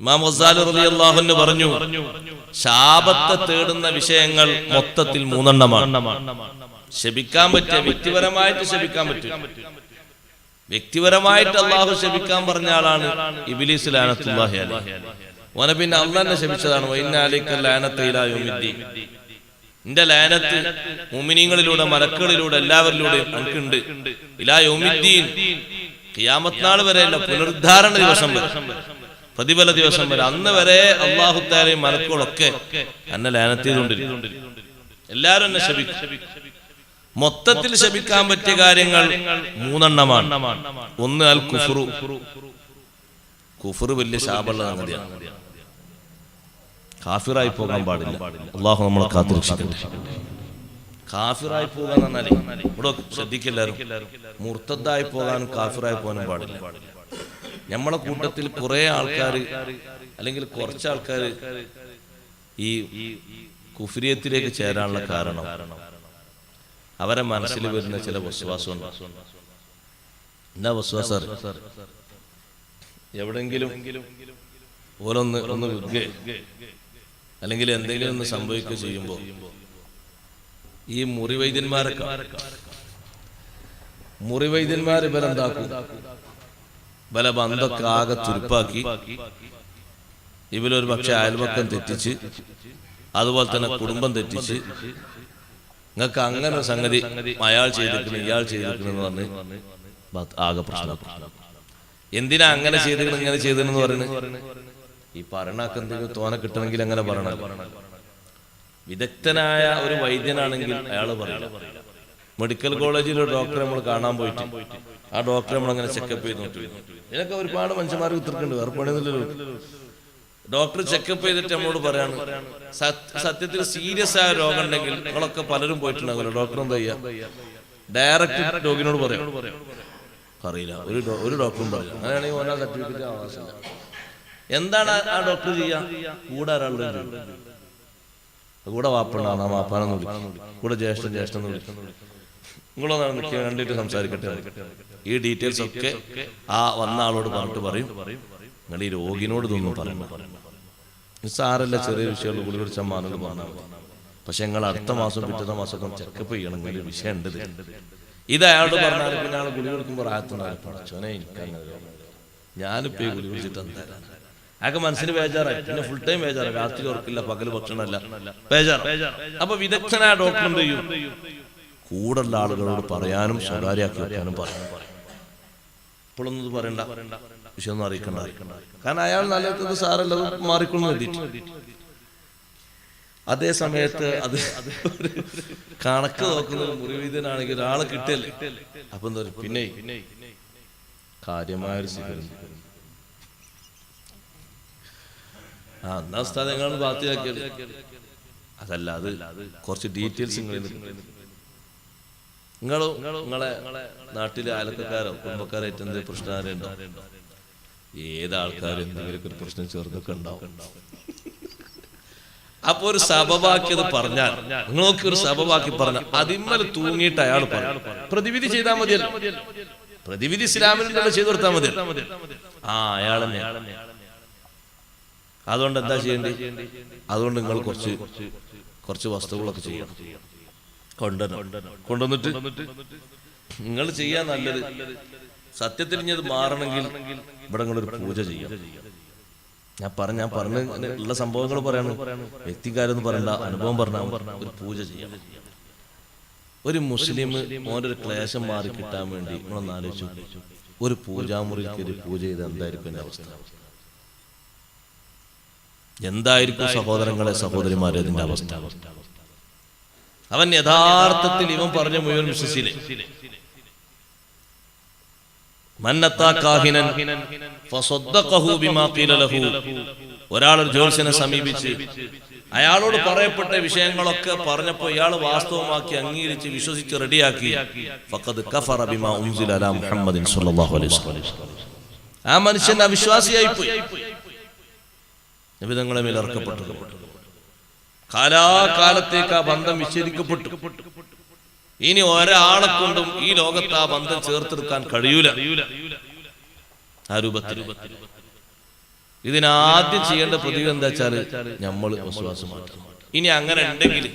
അൻഹു പറഞ്ഞു ശാപത്തെ തേടുന്ന വിഷയങ്ങൾ മൊത്തത്തിൽ മൂന്നെണ്ണമാണ്. ശപിക്കാൻ പറ്റിയ വ്യക്തിപരമായിട്ട് ശപിക്കാൻ പറ്റും. വ്യക്തിപരമായിട്ട് അള്ളാഹു ശപിക്കാൻ പറഞ്ഞ ആളാണ് ഇബിലീസ് ലാനത്തുല്ലാഹി അലൈഹി. ഓനെ പിന്നെ അള്ളാഹ് ശപിച്ചതാണ്. വൈനാലിക്കൽ ലാനത്തൈലായുമിദ്ദീൻ നിന്റെ ലാനത്ത് മുമിനീങ്ങളിലൂടെ മലക്കുകളിലൂടെ എല്ലാവരിലൂടെയും എനിക്കുണ്ട് ഇലാ യോമിദ്ദീൻ. ഖിയാമത്ത് നാൾ വരെയല്ല പുനരുദ്ധാരണ ദിവസം വരെ പ്രതിഫല ദിവസം വരെ. അന്ന് വരെ അള്ളാഹുത്താലെയും മലക്കുകളൊക്കെ എന്നെ ലാനത്ത് എല്ലാരും എല്ലാവരും എന്നെ ശപിക്കും. മൊത്തത്തിൽ ശപിക്കാൻ പറ്റിയ കാര്യങ്ങൾ മൂന്നെണ്ണമാണ്. ഒന്ന് അൽ കുഫുറു കുഫുറ് വലിയ ശാപള്ള സംഗതിയാണ്. കാഫിറായി പോകാൻ പാടില്ല. അള്ളാഹു നമ്മളെ കാത്തിരക്ഷിക്കട്ടെ. കാഫിറായി പോകാൻ പറഞ്ഞാലേ ഇവിടെ ശ്രദ്ധിക്കെല്ലാരും മുർത്തദ്ദായി പോകാനും കാഫിറായി പോകാനും പാടില്ല. നമ്മളെ കൂട്ടത്തിൽ കുറെ ആൾക്കാർ അല്ലെങ്കിൽ കുറച്ച് ആൾക്കാർ ഈ കുഫിരിയത്തിലേക്ക് ചേരാനുള്ള കാരണം അവരെ മനസ്സിൽ വരുന്ന ചില വിശ്വാസമുണ്ട്. എന്താ വിശ്വാസം എവിടെങ്കിലും ഓലൊന്ന് ഒന്ന് അല്ലെങ്കിൽ എന്തെങ്കിലും ഒന്ന് സംഭവിക്കുക ചെയ്യുമ്പോൾ ഈ മുറിവൈദ്യന്മാരൊക്കെ മുറിവൈദ്യന്മാർ ഇവരെന്താക്കും? ബല ബന്ധമൊക്കെ ആകെ തുരുപ്പാക്കി ഇവരൊരു പക്ഷെ അയൽവക്കം തെറ്റിച്ച് അതുപോലെ തന്നെ കുടുംബം തെറ്റിച്ച് നിങ്ങൾക്ക് അങ്ങനെ ഒരു സംഗതി അയാൾ ചെയ്തിരിക്കുന്നു ഇയാൾ ചെയ്തിരിക്കുന്നു എന്ന് പറഞ്ഞ് ആകെ പ്രശ്നം. എന്തിനാ അങ്ങനെ ചെയ്തിരിക്കണം ഇങ്ങനെ ചെയ്തിരുന്നു പറയുന്നത് ഈ പറയണക്ക് എന്തെങ്കിലും തോനെ കിട്ടണമെങ്കിൽ അങ്ങനെ പറയണം. വിദഗ്ധനായ ഒരു വൈദ്യനാണെങ്കിൽ അയാൾ പറയണം മെഡിക്കൽ കോളേജിൽ ഒരു ഡോക്ടറെ നമ്മൾ കാണാൻ പോയിട്ട്. ആ ഡോക്ടറെ നമ്മൾ അങ്ങനെ ചെക്കപ്പ് ചെയ്ത് നോക്കി. ഇതിനൊക്കെ ഒരുപാട് മനുഷ്യന്മാർ ഉത്തരക്കുണ്ട് വേറെ പണിയൊന്നുമില്ലല്ലോ. ഡോക്ടർ ചെക്കപ്പ് ചെയ്തിട്ട് നമ്മളോട് പറയാണ് സത്യത്തിൽ സീരിയസ് ആയ രോഗം ഉണ്ടെങ്കിൽ നിങ്ങളൊക്കെ പലരും പോയിട്ടുണ്ടാകുമല്ലോ ഡോക്ടർ എന്താ ചെയ്യാ? ഡയറക്റ്റ് രോഗിനോട് പറയാം. അറിയില്ല. ഒരു ഒരു ഡോക്ടറും പറയില്ല. അങ്ങനെയാണെങ്കിൽ ഓരോ സർട്ടിഫിക്കറ്റ് ആവാസില്ല എന്താണ് ആ- ഡോക്ടർ ചെയ്യാ? കൂടെ ഒരാളുടെ കൂടെ വാപ്പണ്ടാ വാപ്പാനെന്ന് വിളിക്കും കൂടെ ജ്യേഷ്ഠൻ ജ്യേഷ്ഠൻ എന്ന് വിളിക്കും. നിങ്ങളൊന്നാണ് നിൽക്കുക കണ്ടിട്ട് സംസാരിക്കട്ടെ. ഈ ഡീറ്റെയിൽസ് ഒക്കെ ആ വന്ന ആളോട് പറഞ്ഞിട്ട് പറയും. നിങ്ങൾ ഈ രോഗിനോട് ഇതൊന്നും പറയണം നിസ്സാരല്ല ചെറിയ വിഷയമുള്ള ഗുളി കുടിച്ചാൽ മാനോട് മതി പക്ഷെ നിങ്ങൾ അടുത്ത മാസം പിറ്റത്തെ മാസം ഒക്കെ ചെക്കപ്പ് ചെയ്യണം എന്നൊരു വിഷയം ഉണ്ട് ഇത് അയാളോട് പറഞ്ഞാൽ പിന്നെ ആൾ ഗുളി കൊടുക്കുമ്പോൾ ആയത്തുണ്ടാകും പഠിച്ചോനെ എനിക്കങ്ങനെ ഞാനിപ്പോ ഈ ഗുളി കുടിച്ചിട്ട് എന്താ? അയാൾക്ക് മനസ്സിന് ബേജാറായി. പിന്നെ ഫുൾ ടൈം ബേജാറായി. രാത്രി ഉറക്കില്ല പകൽ ഭക്ഷണമല്ല. ബേജാറ് അപ്പൊ വിദഗ്ധനായ ഡോക്ടർ എന്ത് ചെയ്യും? കൂടുള്ള ആളുകളോട് പറയാനും സ്വകാര്യാക്കി വെക്കാനും പറയും. ഇപ്പോഴൊന്നും പറയണ്ട. വിഷയമൊന്നും അറിയിക്കണ്ട. കാരണം അയാൾ നല്ല സാറല്ല മാറിക്കൊള്ളു അതേ സമയത്ത് അത് കണക്ക് നോക്കുന്നത് മുറിവീതനാണെങ്കിൽ ഒരാളെ കിട്ടിയല്ലേ? അപ്പൊ എന്താ പിന്നെ കാര്യമായ ഒരു സ്വീകരണം ആ എന്നാ നിങ്ങൾ ബാത്തിയാക്കിയത്? അതല്ല അത് കുറച്ച് ഡീറ്റെയിൽസ് നിങ്ങളിൽ നിങ്ങളും നിങ്ങളെ നാട്ടിലെ അയലക്കാരോ കുടുംബക്കാരായിട്ട് എന്തെങ്കിലും പ്രശ്നം ആരുണ്ടോ ഏത് ആൾക്കാരും എന്തെങ്കിലും ഒരു പ്രശ്നം ചെറുതൊക്കെ ഉണ്ടാവും. അപ്പൊ ഒരു സഭവാക്യത് പറഞ്ഞാൽ നിങ്ങൾ ഒരു സഭവാക്യം പറഞ്ഞാൽ അതിന്മേൽ തൂങ്ങിയിട്ട് അയാൾ പറഞ്ഞു പ്രതിവിധി ചെയ്താൽ മതിയല്ലോ. പ്രതിവിധി ഇസ്ലാമിനുണ്ടല്ലോ ചെയ്തു കൊടുത്താൽ മതി ആ അയാളെന്നെ അതുകൊണ്ട് എന്താ ചെയ്യേണ്ടി? അതുകൊണ്ട് നിങ്ങൾ കുറച്ച് കുറച്ച് വസ്തുക്കളൊക്കെ ചെയ്യണം. കൊണ്ടുവരണം കൊണ്ടുവന്നിട്ട് നിങ്ങൾ ചെയ്യാൻ നല്ലത് സത്യത്തിൽ ഇനി അത് മാറണമെങ്കിൽ ഇവിടെ നിങ്ങളൊരു പൂജ ചെയ്യാം. ഞാൻ പറഞ്ഞ ഞാൻ പറഞ്ഞ ഉള്ള സംഭവങ്ങൾ പറയാണ്. വ്യക്തികാരെന്ന് പറയണ്ട അനുഭവം പറഞ്ഞ ഒരു പൂജ ചെയ്യാം. ഒരു മുസ്ലിം ഓന്റെ ഒരു ക്ലേശം മാറി കിട്ടാൻ വേണ്ടി നിങ്ങളൊന്ന് ആലോചിച്ചു ഒരു പൂജാമുറിക്ക് ഒരു പൂജ ചെയ്ത് എന്തായിരിക്കും എന്റെ അവസ്ഥ? എന്തായിരിക്കും സഹോദരങ്ങളെ സഹോദരിമാരെ അതിന്റെ അവസ്ഥ? അവൻ യഥാർത്ഥത്തിൽ ഇവൻ പറഞ്ഞ മുഴുവൻ വിശ്വസിച്ചില്ലേ? ഒരാളൊരു ജ്യോത്സ്യനെ സമീപിച്ച് അയാളോട് പറയപ്പെട്ട വിഷയങ്ങളൊക്കെ പറഞ്ഞപ്പോ ഇയാൾ വാസ്തവമാക്കി അംഗീകരിച്ച് വിശ്വസിച്ച് റെഡിയാക്കി. ആ മനുഷ്യൻ അവിശ്വാസിയായി പോയി നിബിധങ്ങളെ മേൽ ഇറക്കപ്പെട്ടു കാലാകാലത്തേക്ക് ആ ബന്ധം വിച്ഛേദിക്കപ്പെട്ടു. ഇനി ഒരാളെ കൊണ്ടും ഈ ലോകത്ത് ആ ബന്ധം ചേർത്തെടുക്കാൻ കഴിയൂല. ആ രൂപത്തിൽ. ഇതിനാദ്യം ചെയ്യേണ്ട പ്രതികരണം എന്താ വെച്ചാൽ നമ്മൾ വിശ്വാസം ഇനി അങ്ങനെ ഉണ്ടെങ്കിൽ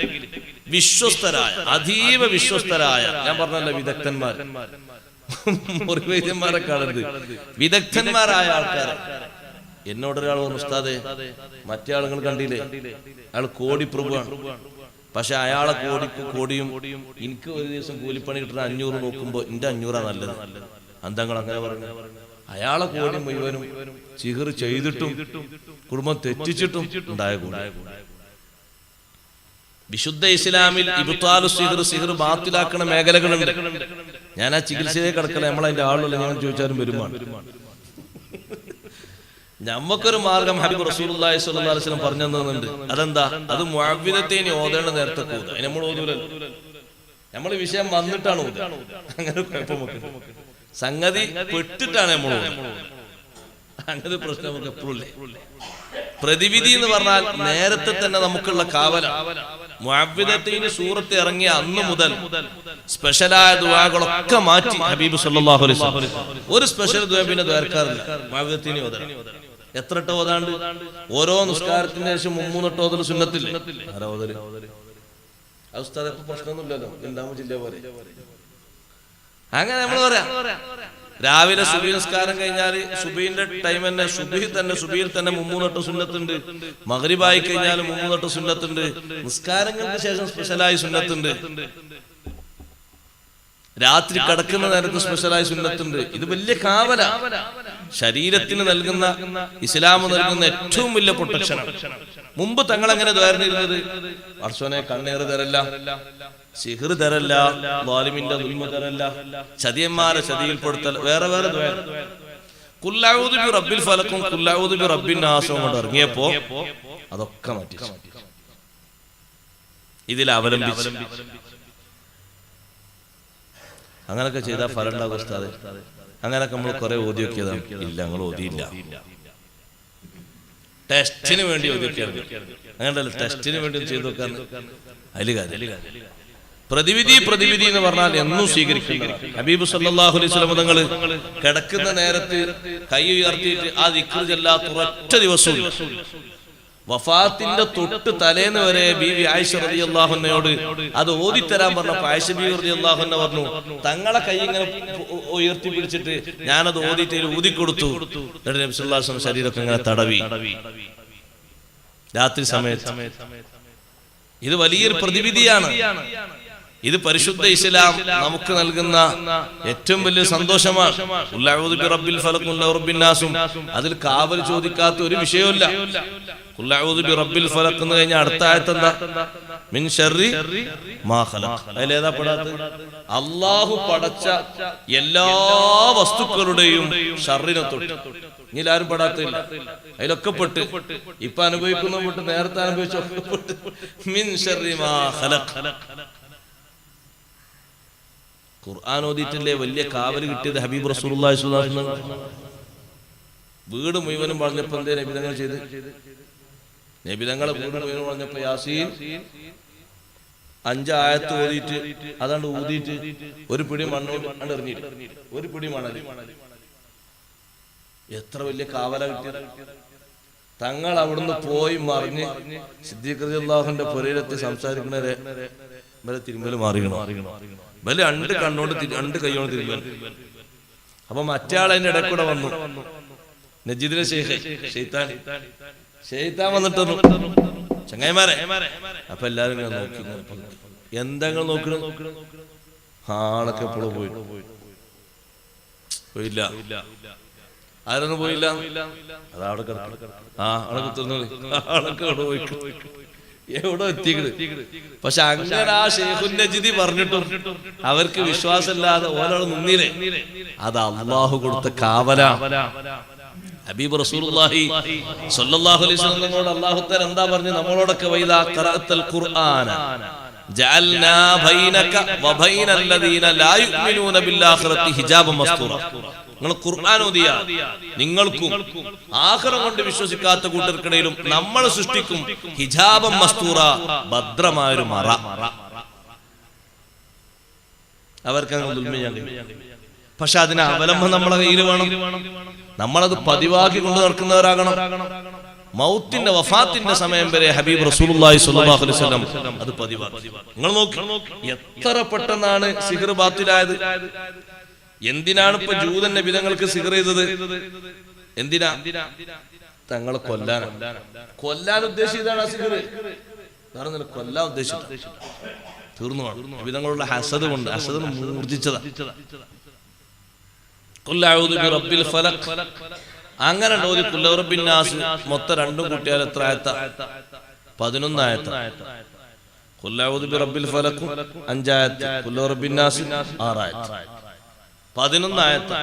വിശ്വസ്തരായ അതീവ വിശ്വസ്തരായ ഞാൻ പറഞ്ഞല്ലോ വിദഗ്ധന്മാർ മുറിവൈദ്യന്മാരെ കാണരുത്. വിദഗ്ധന്മാരായ ആൾക്കാർ എന്നോടൊരാൾ പറഞ്ഞു ഉസ്താദെ മറ്റേ ആളുകൾ കണ്ടില്ലേ? അയാൾ കോടി പ്രഭുവാണ് പക്ഷെ അയാളെ കോടി കോടിയും എനിക്ക് ഒരു ദിവസം കൂലിപ്പണി കിട്ടുന്ന അഞ്ഞൂറ് നോക്കുമ്പോ എന്റെ അഞ്ഞൂറാ നല്ലത്. അന്തങ്ങൾ അങ്ങനെ പറഞ്ഞു അയാളെ കോടി മുഴുവനും ചിഹർ ചെയ്തിട്ടും കുടുംബം തെറ്റിച്ചിട്ടും ഉണ്ടായ വിശുദ്ധ ഇസ്ലാമിൽ ഇബുത്താലു സിഹർ സിഹർ ബാത്തിലാക്കുന്ന മേഖലകളുണ്ട്. ഞാൻ ആ ചികിത്സയിലേക്ക് കിടക്കല നമ്മളതിന്റെ ആളുള്ള ഞാൻ ചോദിച്ചാലും വരുമാണ്. ഞമ്മക്കൊരു മാർഗം ഹബീബ് അലൈഹി വസല്ലം പറഞ്ഞു തന്നുണ്ട് അതെന്താ? അത് മുഅവ്വിദത്തേനി ഓതേണ്ട നേരത്തെ കൂത നമ്മൾ ഓതൂലല്ലോ. നമ്മൾ വിഷയം വന്നിട്ടാണ് അങ്ങനെ സംഗതി പെട്ടിട്ടാണ് നമ്മൾ അങ്ങനെ പ്രശ്നം നമുക്ക് എപ്പോഴും പ്രതിവിധി എന്ന് പറഞ്ഞാൽ നേരത്തെ തന്നെ നമുക്കുള്ള കാവല. മുഴുവിനത്തിന് സൂറത്ത് ഇറങ്ങിയ അന്ന് മുതൽ സ്പെഷ്യലായ ദുവാകളൊക്കെ മാറ്റി ഹബീബ് സല്ലല്ലാഹു അലൈഹി വസല്ലം. ഒരു സ്പെഷ്യൽ ദുആ പിന്നെ ദ്വാരക്കാറില്ല മുഅവ്വിദത്തിന് ഓതണം. എത്ര ഇട്ട് ഓരോ നിസ്കാരത്തിന് ശേഷം മുമ്മൂന്നിട്ട് ഓതൽ സുന്നത്തില്ല? പ്രശ്നമൊന്നുമില്ലല്ലോ. എന്താമോ ജില്ല പോലെ അങ്ങനെ നമ്മൾ പറയാ. രാവിലെ സുബി നിസ്കാരം കഴിഞ്ഞാൽ സുബീന്റെ ടൈം തന്നെ സുബി തന്നെ സുബിയിൽ തന്നെ മുമ്മൂന്നെട്ട് സുന്നത്തുണ്ട്. മകരിബായി കഴിഞ്ഞാൽ മുമ്മൂന്നെട്ട് സുന്നത്തുണ്ട്. നിസ്കാരങ്ങൾക്ക് ശേഷം സ്പെഷ്യലായി സുന്നത്തുണ്ട്. രാത്രി കിടക്കുന്ന നേരത്ത് സ്പെഷ്യലായി സുന്നത്തുണ്ട്. ഇത് വലിയ കാവല. ശരീരത്തിന് നൽകുന്ന ഇസ്ലാം നൽകുന്ന ഏറ്റവും വലിയ പ്രൊട്ടക്ഷൻ. മുമ്പ് തങ്ങൾ അങ്ങനെ ധാരണയിരുന്നത് വർഷനെ കണ്ണീർ തരല്ല. സിഹിർ തരല്ല. വാലിമിന്റെ ദുൽമ തരല്ല. ചതിയന്മാരെ ചതിയിൽപ്പെടുത്തൽ വേറെ വേറെ കുല്ലാവൂദ് റബ്ബിൽ ഫലക്കും കുല്ലാവൂദ് റബ്ബിൻ നാസവും കൊണ്ട് ഇറങ്ങിയപ്പോ അതൊക്കെ മാറ്റി ഇതിൽ അവലംബിച്ച്. അങ്ങനൊക്കെ ചെയ്താൽ ഫലം ഉണ്ടാകും ഉസ്താദ്. അങ്ങനൊക്കെ നമ്മൾ കുറെ ഓതി നോക്കിയതാണ് ഇല്ല ഞങ്ങൾ ഓതിയില്ല. ടെസ്റ്റിന് വേണ്ടി ഓതി നോക്കിയാണ് അങ്ങനല്ല ടെസ്റ്റിന് വേണ്ടി ചെയ്തു നോക്കാൻ അതിൽ കാര്യം. പ്രതിവിധി പ്രതിവിധി എന്ന് പറഞ്ഞാൽ എന്നും സ്വീകരിക്കുന്ന ഹബീബ് സല്ലല്ലാഹു അലൈഹി തങ്ങൾ കിടക്കുന്ന നേരത്ത് കൈ ഉയർത്തിയിട്ട് ആ ദിക്ർ ചെല്ലാത്ത ഒറ്റ ദിവസവും വഫാത്തിന്റെ തൊട്ട് തലേന്ന് വരെ ബീവി ആയിഷ റതി അള്ളാഹുനയോട് അത് ഓതിത്തരാൻ പറഞ്ഞപ്പോ ആയിഷ ബീവി അള്ളാഹുന്ന പറഞ്ഞു. തങ്ങളെ കൈ ഇങ്ങനെ ഉയർത്തി പിടിച്ചിട്ട് ഞാനത് ഓതിയിട്ട് ഊതിക്കൊടുത്തു. എന്നിട്ട് ശരീരത്തിൽ ശരീരമൊക്കെ ഇങ്ങനെ തടവി. രാത്രി സമയത്ത് ഇത് വലിയൊരു പ്രതിവിധിയാണ്. ഇത് പരിശുദ്ധ ഇസ്ലാം നമുക്ക് നൽകുന്ന ഏറ്റവും വലിയ സന്തോഷമാണ്. റബ്ബിൽ നാസും. അതിൽ കാവൽ ചോദിക്കാത്ത ഒരു വിഷയമില്ല റബ്ബിൽ ഫലഖ് എന്ന് കഴിഞ്ഞ അടുത്ത ആയത്ത് എന്താ? മിൻ ഖലഖ്. അതിലേതാ പെടാത്ത അള്ളാഹു പടച്ച എല്ലാ വസ്തുക്കളുടെയും ഷർറിനെ തൊട്ട്. ഇനി ആരും പെടാത്തില്ല അതിലൊക്കെ പെട്ട്. ഇപ്പൊ അനുഭവിക്കുന്ന പെട്ട് നേരത്തെ അനുഭവിച്ചൊക്കെ പെട്ട്. മിൻ ഷർരി മാ ഖലഖ്. ഖുർആൻ ഓതിയിട്ടല്ലേ? വലിയ കാവൽ കിട്ടിയത് ഹബീബ് വസല്ലം വീട് മുഴുവനും പറഞ്ഞപ്പോ എന്തേ നബിതങ്ങൾ ചെയ്ത്? നബിതങ്ങളെ വീട് മുഴുവനും പറഞ്ഞപ്പോ യാസീൻ അഞ്ചായത്ത് ഓതിയിട്ട് അതാണ്ട് ഊതിയിട്ട് ഒരു പിടി മണ്ണോട് ഒരു പിടി മണൽ. എത്ര വലിയ കാവല കിട്ടിയത്? തങ്ങൾ അവിടുന്ന് പോയി മറിഞ്ഞ് സിദ്ദീഖ് അള്ളാഹുന്റെ പുരയിലെത്തി സംസാരിക്കുന്നവരെ ഇവരെ തിരുമ്പൽ മാറിയണോ? ഇവർ രണ്ട് കണ്ണോണ്ട് രണ്ട് കൈയോണ്ട് തിരുമ്പൽ. അപ്പൊ മറ്റേ ആളെ അതിന്റെ ഇടക്കൂടെ വന്നു. നജീദിനെ ഷെയ്ഖ് ഷെയ്ത്താൻ ഷെയ്ത്താൻ വന്നിട്ട് വന്നു. ചങ്ങായിമാരെ. അപ്പൊ എല്ലാരും നോക്കി. എന്താ നോക്കണം. ആളൊക്കെ എപ്പോഴും പോയി. പോയില്ല. ആരൊന്നും പോയില്ല? അതവിടെ കിടക്കും. ആ അവിടെ കുത്തുന്നത് ആളൊക്കെ അവിടെ പോയി എവിടെ എത്തിക്കണ്? പക്ഷെ അങ്ങനെ ആ ഷെയ്ഖുന്റെ ജിതി പറഞ്ഞിട്ടും അവർക്ക് വിശ്വാസമില്ലാതെ ഓരോ നിന്നില്ലേ? അത് അള്ളാഹു കൊടുത്ത കാവല. ഹബീബ് റസൂലുള്ളാഹി സ്വല്ലല്ലാഹു അലൈഹി വസല്ലമയോട് അല്ലാഹു തആല എന്താ പറഞ്ഞു? നമ്മളോടൊക്കെ വൈദാ ഖറഅത്തൽ ഖുർആന ജഅൽനാ ബൈനക വബൈനല്ലദീന ലാ യുഅ്മിനൂന ബില്ലാഖിറതി ഹിജാബൻ മസ്തൂറ. നിങ്ങൾ ഖുർആൻ ഓതിയ നിങ്ങൾക്കും ആഖിറം കൊണ്ട് വിശ്വസിക്കാത്ത കൂട്ടർക്കിടയിലും നമ്മൾ സൃഷ്ടിക്കും ഹിജാബം മസ്തൂറ ഭദ്രമായൊരു മറ. അവർക്ക് പക്ഷെ അതിന് അവലംബം നമ്മളെ കയ്യിൽ വേണം. നമ്മളത് പതിവാക്കി കൊണ്ട് നടക്കുന്നവരാകണം. മൗത്തിന്റെ വഫാത്തിന്റെ സമയം വരെ ഹബീബ് അലൈഹി വസല്ലം അത് പതിവാക്കി. നിങ്ങൾ നോക്കി എത്ര പെട്ടെന്നാണ് സിഹർ ബാത്തിലായത്? എന്തിനാണ് ഇപ്പൊ ജൂതൻ നബിതങ്ങൾക്ക് സിഗർ ചെയ്തത്? എന്തിനാ? തങ്ങളെ കൊല്ലാൻ കൊല്ലാൻ ഉദ്ദേശിച്ചതാണ് ആ സിഹർ വേറെ കൊല്ലാൻ ഉദ്ദേശിച്ചു തീർന്നു വിധങ്ങളുള്ള ഹസദ് കൊണ്ട് ഹസദ് മൂർജിച്ചതാ ഫലഖ് അങ്ങനെ ഓതി മൊത്തം രണ്ടും കുട്ടിയാൽ എത്ര ആയത്ത? പതിനൊന്നായത്ത കുല്ലൗദു ബിറബ്ബിൽ ഫലഖ് അഞ്ചായത്ത്. കുല്ലറബിൻ നാസ് ആറായത്ത്. പതിനൊന്നായത്ത.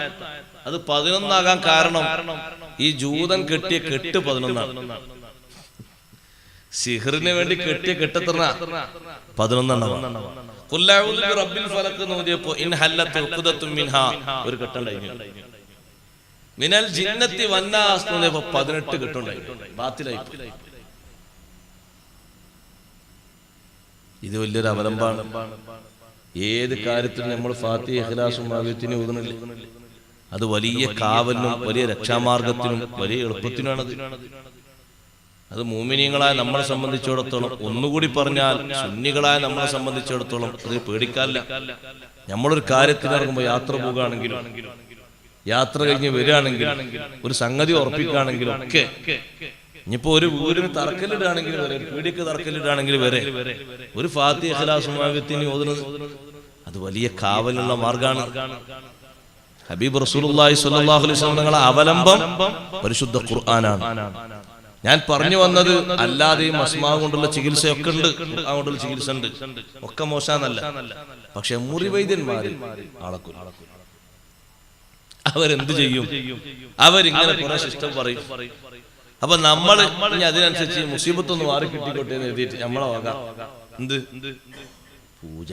അത് പതിനൊന്നാകാൻ കാരണം ഈ ജൂതൻ കെട്ടിയ കെട്ട് പതിനൊന്നാണ്. സിഹറിന് വേണ്ടി കെട്ടിയ കെട്ടെത്ര പതിനൊന്നെണ്ണം കുല്ലൗദു ഫലക്ക് എന്ന് ഇൻ ഹല്ലത്ത് ഉഖ്ദത്തും മിൻഹാ ഒരു കെട്ടുണ്ടായിരുന്നു മിനൽ ജിന്നത്തി വന്നാസ് പറഞ്ഞപ്പോ പതിനെട്ട് കെട്ടുണ്ടായി. ബാത്തിലായി ഇത് വലിയൊരു അവലംബാണ് ഏത് കാര്യത്തിലും നമ്മൾ ഫാത്തി അഖിലാസും ആഗ്രഹത്തിനും ഊതുന്നില്ല? അത് വലിയ കാവലിനും വലിയ രക്ഷാമാർഗത്തിനും വലിയ എളുപ്പത്തിനാണത് അത് മൂമിനിയങ്ങളായ നമ്മളെ സംബന്ധിച്ചിടത്തോളം ഒന്നുകൂടി പറഞ്ഞാൽ സുന്നികളായ നമ്മളെ സംബന്ധിച്ചിടത്തോളം അത് പേടിക്കാറില്ല. നമ്മളൊരു കാര്യത്തിനിറങ്ങുമ്പോൾ യാത്ര പോകുകയാണെങ്കിലും യാത്ര കഴിഞ്ഞ് വരികയാണെങ്കിലും ഒരു സംഗതി ഉറപ്പിക്കുകയാണെങ്കിലും ഒക്കെ ഇനിയിപ്പോ ഒരു വീടിന് തറക്കല്ലിടാണെങ്കിലും വരെ പീഡിക്ക് പീടിക്ക് തറക്കല്ലിടുകയാണെങ്കിൽ വരെ ഒരു ഫാത്തി അഖലാസുമാകത്തിന് ഓതുന്നത് അത് വലിയ കാവലുള്ള മാർഗാണ്. ഹബീബ് തങ്ങളെ അവലംബം പരിശുദ്ധ ഖുർആനാണ്. ഞാൻ പറഞ്ഞു വന്നത് അല്ലാതെയും അസ്മാ കൊണ്ടുള്ള ചികിത്സയൊക്കെ ഉണ്ട് കൊണ്ടുള്ള ചികിത്സ ഉണ്ട്. ഒക്കെ മോശാന്നല്ല. പക്ഷെ മുറിവൈദ്യന്മാര് അവരെന്ത് ചെയ്യും? അവരിങ്ങനെ കുറെ ശിഷ്ടം പറയും. അപ്പൊ നമ്മൾ അതിനനുസരിച്ച് മുസീബത്തൊന്ന് മാറി കിട്ടിക്കോട്ടെ എന്ന് എഴുതിയിട്ട് നമ്മളെ വക. എന്ത്? പൂജ.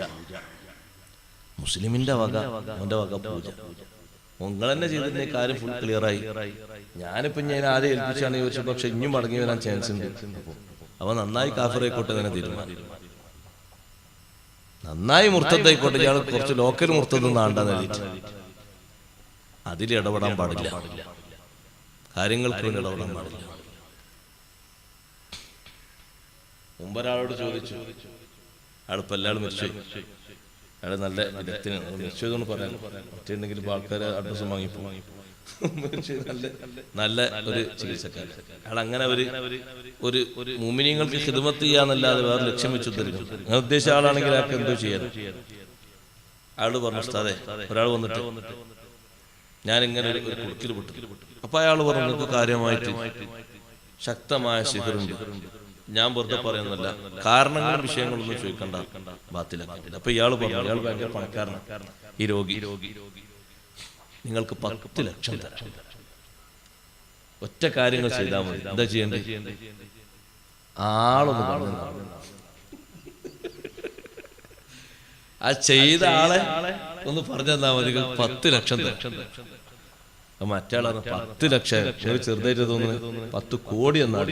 മുസ്ലിമിന്റെ വക അവന്റെ വക പൂജ. നിങ്ങൾ തന്നെ ചെയ്തിരുന്ന കാര്യം ഫുൾ ക്ലിയർ ആയി. ഞാനിപ്പോ ഞാൻ ആരെ ഏൽപ്പിച്ചാണ് ചോദിച്ചത് പക്ഷെ ഇനിയും മടങ്ങി വരാൻ ചാൻസ് ഉണ്ട്. അവ നന്നായി കാഫറായിക്കോട്ടെ തന്നെ തീരുമാനം. നന്നായി മുർത്തതായിക്കോട്ടെ ഇയാൾ കുറച്ച് ലോക്കൽ മുർത്തത് നാണ്ടെന്ന് എഴുതിയിട്ട്. അതിൽ ഇടപെടാൻ പാടില്ല. കാര്യങ്ങൾക്ക് വേണ്ടി ഇടപെടാൻ പാടില്ല. മുമ്പൊരാളോട് ചോദിച്ചു. അയാളിപ്പോ എല്ലാവരും മരിച്ചു അയാൾ നല്ല മരിച്ചു എന്ന് പറയാൻ മറ്റുണ്ടെങ്കിൽ ഇപ്പൊ ആൾക്കാരെ അഡ്രസ്സും വാങ്ങിപ്പോ. നല്ല നല്ല ഒരു ചികിത്സക്കാരൻ. അയാൾ അങ്ങനെ ഒരു ഒരു മുമിനിയങ്ങൾക്ക് മുമിനിങ്ങൾക്ക് ഹിദമത്ത് ചെയ്യാന്നല്ലാതെ വേറെ ലക്ഷ്യം വെച്ചു തരുന്നു അങ്ങനെ ഉദ്ദേശിച്ച ആളാണെങ്കിൽ അയാൾക്ക് എന്തോ ചെയ്യാൻ അയാൾ പറഞ്ഞു ഉസ്താദേ ഒരാൾ വന്നിട്ട് ഞാൻ ഇങ്ങനെ ഒരു കുടുക്കിൽ വിട്ടു അപ്പൊ അയാൾ പറഞ്ഞു നിങ്ങൾക്ക് കാര്യമായിട്ട് ശക്തമായ സിഹറുണ്ട് ഞാൻ വെറുതെ പറയുന്നല്ല കാരണങ്ങൾ വിഷയങ്ങളൊന്നും ചോദിക്കണ്ട. ബാത്തിലാക്കില്ല അപ്പൊ ഇയാൾ പറഞ്ഞു. ഇയാൾ ഭയങ്കര പണക്കാരനാണ് ഈ രോഗി. നിങ്ങൾക്ക് പത്ത് ലക്ഷം തരാം. ഒറ്റ കാര്യങ്ങൾ ചെയ്താൽ മതി. എന്താ ചെയ്യേണ്ടത്? ആളൊന്ന് പറഞ്ഞു ആ ചെയ്ത ആളെ ഒന്ന് പറഞ്ഞു തന്നാൽ മതി. പത്ത് ലക്ഷം മറ്റേ മറ്റാളാണ് പത്ത് ലക്ഷം. ചെറുതായിട്ട് തോന്നുന്നു. പത്ത് കോടി എന്നാണ്.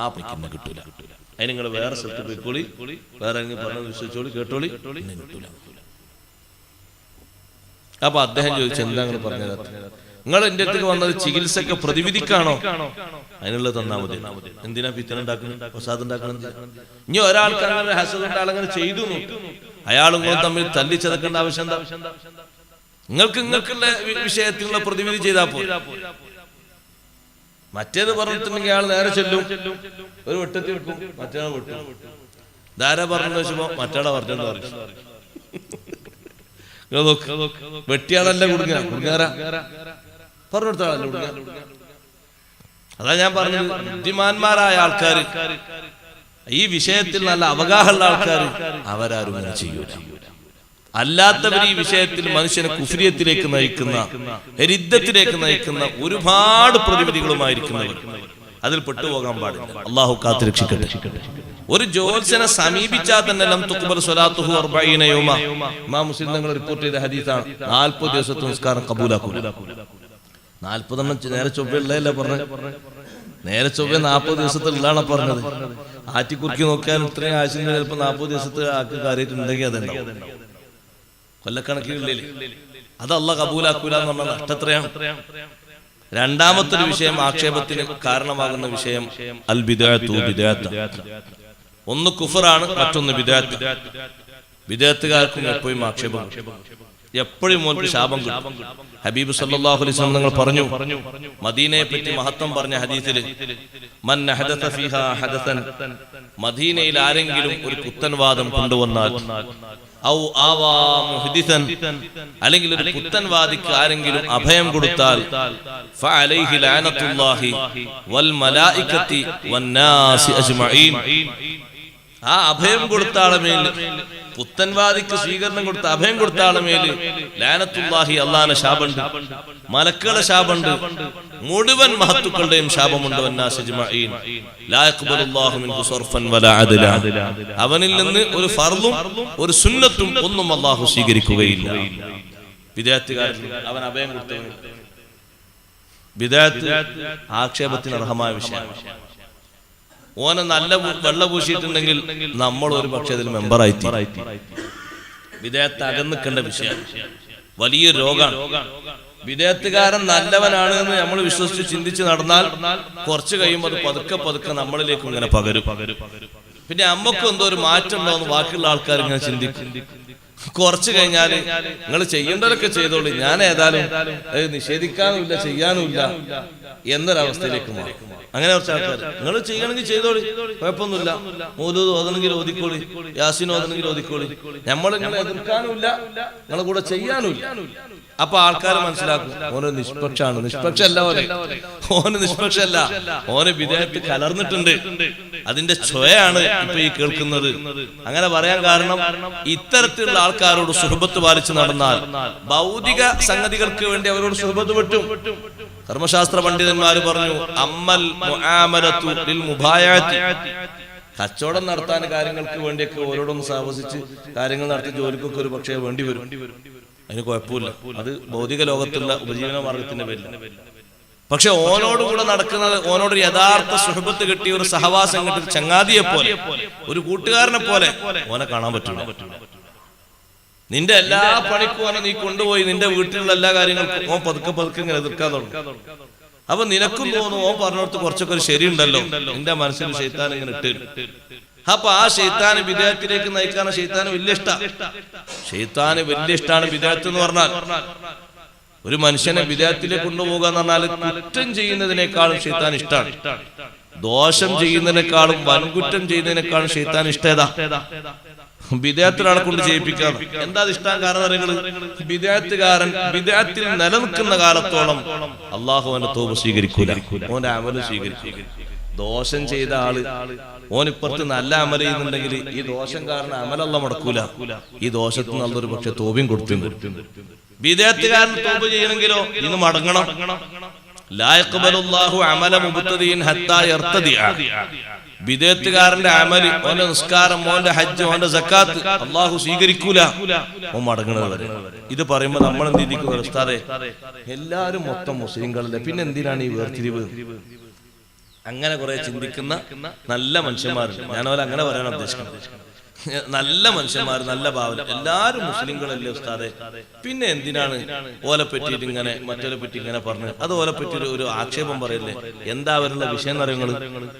ആ പൈക്കുന്ന കിട്ടൂല. അതിന് നിങ്ങൾ വേറെ സ്ഥലത്ത് പോയിക്കോളി വേറെ പറഞ്ഞു വിശ്വസിച്ചോളി കേട്ടോളി കിട്ടൂല. അപ്പൊ അദ്ദേഹം ചോദിച്ചു എന്താ നിങ്ങൾ പറഞ്ഞത്? നിങ്ങൾ എന്റെ അടുത്ത് വന്നത് ചികിത്സക്ക് പ്രതിവിധിക്കാണോ? അതിനുള്ളത് തന്നാ മതി. എന്തിനാ പിത്തന ഉണ്ടാക്കുന്നത് പ്രസാദ് ഉണ്ടാക്കുന്നത് ഇനി ഒരാൾക്ക് അങ്ങനെ ഹസദ് ചെയ്തു. അയാളും കൂടെ തമ്മിൽ തല്ലിച്ചതക്കേണ്ട ആവശ്യം എന്താ? നിങ്ങൾക്ക് നിങ്ങൾക്കുള്ള വിഷയത്തിലുള്ള പ്രതിവിധി ചെയ്താൽ പോയി മറ്റേത് പറഞ്ഞിട്ടുണ്ടെങ്കിൽ അയാൾ നേരെ ചെല്ലും. ഒരു വെട്ടത്തി വെക്കും. മറ്റേ വെട്ടും. ധാരാ പറഞ്ഞു വെച്ചപ്പോ മറ്റാളെ പറഞ്ഞു. പറയും. വെട്ടിയാളല്ല കുടുങ്ങ കുടുങ്ങാറ പറഞ്ഞെടുത്താളല്ല കുടുങ്ങ അതാ ഞാൻ പറഞ്ഞു ബുദ്ധിമാന്മാരായ ആൾക്കാർ ഈ വിഷയത്തിൽ നല്ല അവഗാഹമുള്ള ആൾക്കാർ അവരാരും ചെയ്യൂ ചെയ്യൂല. അല്ലാത്തവർ ഈ വിഷയത്തിൽ മനുഷ്യനെ കുഫ്രിയത്തിലേക്ക് നയിക്കുന്ന ഹരിദ്ധത്തിലേക്ക് നയിക്കുന്ന ഒരുപാട് പ്രതിവിധികളുമായിരിക്കുന്നവർ. അതിൽ പെട്ടുപോകാൻ പാടില്ല. അള്ളാഹു കാത്തുരക്ഷിക്കട്ടെ ഒരു ജോത്സനെ സമീപിച്ചാൽ തന്നെ ലം സ്വലാത്തുഹു യൗമ. ഇമാം മുസ്ലിം തങ്ങൾ റിപ്പോർട്ട് ചെയ്ത ഹദീസാണ്. 40 ദിവസത്തെ നിസ്കാരം കബൂലാക്കൂല. നാൽപ്പതെണ്ണം നേരെ ചൊവ്വയുള്ളതല്ല പറഞ്ഞത്? നേരെ ചൊവ്വ നാൽപ്പത് ദിവസത്തിലുള്ളതാണ് പറഞ്ഞത്. ആറ്റിക്കുറുക്കി നോക്കിയാൽ ഇത്രയും ആശയം ചിലപ്പോൾ നാൽപ്പത് ദിവസത്തെ ആക്കി കാര്യമായിട്ടുണ്ടെങ്കിൽ അതുണ്ടാവും. കൊല്ലക്കണക്കിനുള്ളിൽ അത് കബൂലാക്കൂല എന്ന് പറഞ്ഞ നഷ്ടത്രയാണ് രണ്ടാമത്തെ ഒരു വിഷയം ആക്ഷേപത്തിന് കാരണമാകുന്ന വിഷയം അൽ ഒന്ന് കുഫറാണ് മറ്റൊന്ന് ബിദാത്ത് വിദേഹത്തുകാർക്കും എപ്പോഴും ആക്ഷേപം. എപ്പോഴും ശാപം കിട്ടും. ഹബീബ് സല്ലല്ലാഹു അലൈഹി നിങ്ങൾ പറഞ്ഞു മദീനയെ പറ്റി മഹത്വം പറഞ്ഞ ഹദീസിൽ മൻ ഹദസൻ മദീനയിൽ ആരെങ്കിലും ഒരു കുത്തൻവാദം കൊണ്ടുവന്നാൽ അല്ലെങ്കിൽ ഒരു പുത്തൻവാദിക്ക് ആരെങ്കിലും അഭയം കൊടുത്താൽ ആ അഭയം കൊടുത്ത ആളെ മേൽ പുത്തൻവാദിക്ക് സ്വീകരണം കൊടുത്ത അഭയം കൊടുത്ത ആളെ മേൽ ലാനത്തുല്ലാഹി അള്ളാന ശാപുണ്ട് മലക്കളെ ശാപുണ്ട് മുഴുവൻ മഹത്തുക്കളുടെയും ശാപമുണ്ട്. അവനിൽ നിന്ന് ഒരു ഫർളും ഒരു സുന്നത്തും ഒന്നും അള്ളാഹു സ്വീകരിക്കുകയില്ല. വിദ്യാർത്ഥികാരൻ അവൻ അഭയം കൊടുത്തവൻ ആക്ഷേപത്തിന് അർഹമായ വിഷയമാണ്. ഓനെ നല്ല വെള്ള പൂശിയിട്ടുണ്ടെങ്കിൽ നമ്മൾ ഒരു പക്ഷേ അതിൽ മെമ്പറായി വിദേഹത്ത് അകന്നിക്കേണ്ട വിഷയം. വലിയ രോഗമാണ് വിദേഹത്തുകാരൻ നല്ലവനാണ് എന്ന് നമ്മൾ വിശ്വസിച്ച് ചിന്തിച്ച് നടന്നാൽ കുറച്ച് കഴിയുമ്പോൾ അത് പതുക്കെ പതുക്കെ നമ്മളിലേക്ക് ഇങ്ങനെ പകരും. പിന്നെ അമ്മക്കും എന്തോ ഒരു മാറ്റം എന്ന് ബാക്കിയുള്ള ആൾക്കാർ ഇങ്ങനെ ചിന്തിക്കും. കുറച്ച് കഴിഞ്ഞാൽ നിങ്ങൾ ചെയ്യേണ്ടതൊക്കെ ചെയ്തോളൂ. ഞാൻ ഏതായാലും നിഷേധിക്കാനുമില്ല ചെയ്യാനുമില്ല എന്നൊരവസ്ഥയിലേക്ക് മാറും. അങ്ങനെ കുറച്ച് ആൾക്കാർ നിങ്ങൾ ചെയ്യണമെങ്കിൽ ചെയ്തോളി. കുഴപ്പമൊന്നുമില്ല. മൂലൂത് ഓതണമെങ്കിൽ ഓതിക്കോളി. യാസിൻ ഓതണമെങ്കിൽ ഓതിക്കോളി. നമ്മൾ എതിർക്കാനുമില്ല. നിങ്ങളെ കൂടെ ചെയ്യാനുമില്ല. അപ്പൊ ആൾക്കാർ മനസ്സിലാക്കും. ഓന് നിഷ്പക്ഷാണ്. നിഷ്പക്ഷല്ല ഓനെ. ഓന് നിഷ്പക്ഷല്ല. ഓന് വിദേഹത്ത് കലർന്നിട്ടുണ്ട്. അതിന്റെ ചൊയാണ് ഇപ്പൊ ഈ കേൾക്കുന്നത്. അങ്ങനെ പറയാൻ കാരണം ഇത്തരത്തിലുള്ള ആൾക്കാരോട് സുഹൃത്ത് പാലിച്ച് നടന്നാൽ ഭൗതിക സംഗതികൾക്ക് വേണ്ടി അവരോട് സുഹൃത്ത് വിട്ടും. കർമ്മശാസ്ത്ര പണ്ഡിതന്മാര് പറഞ്ഞു അമ്മൽ കച്ചവടം നടത്താൻ കാര്യങ്ങൾക്ക് വേണ്ടിയൊക്കെ ഓരോടൊന്ന് സാഹസിച്ച് കാര്യങ്ങൾ നടത്തി ജോലിക്കൊക്കെ ഒരു പക്ഷേ വേണ്ടി വരും. അതിന് കുഴപ്പമില്ല. അത് ഭൗതിക ലോകത്തുള്ള ഉപജീവന മാർഗത്തിന്റെ പേരിൽ പക്ഷെ ഓനോട് കൂടെ നടക്കുന്നത് ഓനോട് യഥാർത്ഥ സുഹൃത്ത് കിട്ടിയ ഒരു സഹവാസം കിട്ടിയ ഒരു ചങ്ങാതിയെ പോലെ ഒരു കൂട്ടുകാരനെ പോലെ ഓനെ കാണാൻ പറ്റില്ല. നിന്റെ എല്ലാ പണിക്കും ഓനെ നീ കൊണ്ടുപോയി നിന്റെ വീട്ടിലുള്ള എല്ലാ കാര്യങ്ങൾക്കും ഓൻ പതുക്കെ പതുക്കെ ഇങ്ങനെ എതിർക്കാൻ തുടങ്ങും. അപ്പൊ നിനക്കും തോന്നും ഓൻ പറഞ്ഞിടത്ത് കുറച്ചൊക്കെ ഒരു ശരിയുണ്ടല്ലോ. നിന്റെ മനസ്സിൽ ഷെയ്ത്താൻ ഇങ്ങനെ ഇട്ട്. അപ്പൊ ആ ഷെയ്ത്താന് വിദേഹത്തിലേക്ക് നയിക്കാൻ ഷെയ്ത്താന് വലിയ ഇഷ്ട. ഷെയ്ത്താന് വലിയ ഇഷ്ടമാണ് വിദേഹത്ത് എന്ന് പറഞ്ഞാൽ. ഒരു മനുഷ്യനെ വിദേഹത്തിലേക്ക് കൊണ്ടുപോകുക എന്ന് പറഞ്ഞാൽ കുറ്റം ചെയ്യുന്നതിനേക്കാളും ഷെയ്ത്താൻ ഇഷ്ടമാണ്. ദോഷം ചെയ്യുന്നതിനേക്കാളും വൻകുറ്റം ചെയ്യുന്നതിനേക്കാളും ഷെയ്ത്താൻ ഇഷ്ടേതാ വിദേഹത്തിലാണ് കൊണ്ട് ചെയ്യിപ്പിക്കാറ് എന്താ ഇഷ്ടം കാരണം അറിയുന്നത് വിദേഹത്തുകാരൻ വിദേഹത്തിൽ നിലനിൽക്കുന്ന കാലത്തോളം അള്ളാഹു അവന്റെ തോപ് സ്വീകരിക്കൂല. അവന്റെ അമൽ സ്വീകരിക്കൂല. ദോഷം ചെയ്ത ആൾ ഓൻ ഇപ്പുറത്ത് നല്ല അമല ചെയ്യുന്നുണ്ടെങ്കിൽ ഈ ദോഷം കാരണം അമലല്ല മുടക്കൂല. ഈ ദോഷത്തിന് നല്ലൊരു പക്ഷെ തോപിയും കൊടുത്തു വിദേഹത്തുകാരൻ തോപ് ചെയ്യണമെങ്കിലോ ഇന്ന് മടങ്ങണം. ലാ യഖ്ബലുല്ലാഹു അമല യർത്തദിഅ. വിദേഹത്തുകാരന്റെ അമൽ ഓന്റെ നിസ്കാരം ഓന്റെ ഹജ്ജ് ഓന്റെ സക്കാത്ത് അള്ളാഹു സ്വീകരിക്കൂല. ഓൻ മടങ്ങണത് വരെ. ഇത് പറയുമ്പോ നമ്മൾ എന്ത് ഉസ്താദെ? എല്ലാരും മൊത്തം മുസ്ലിങ്ങളല്ലേ. പിന്നെ എന്തിനാണ് ഈ വേർതിരിവ്? അങ്ങനെ കുറെ ചിന്തിക്കുന്ന നല്ല മനുഷ്യന്മാരുണ്ട്. ഞാൻ അവരെ അങ്ങനെ പറയാൻ ഉദ്ദേശിക്കുന്നത്. നല്ല മനുഷ്യന്മാർ നല്ല ഭാവന എല്ലാരും മുസ്ലിങ്ങളല്ലേ ഉസ്താദെ? പിന്നെ എന്തിനാണ് ഓലെ ഇങ്ങനെ മറ്റൊരു പറ്റി ഇങ്ങനെ പറഞ്ഞു? അത് ഓലെ പറ്റി ഒരു- ആക്ഷേപം പറയല്ലേ? എന്താ വരുന്ന വിഷയം പറയുന്നത്?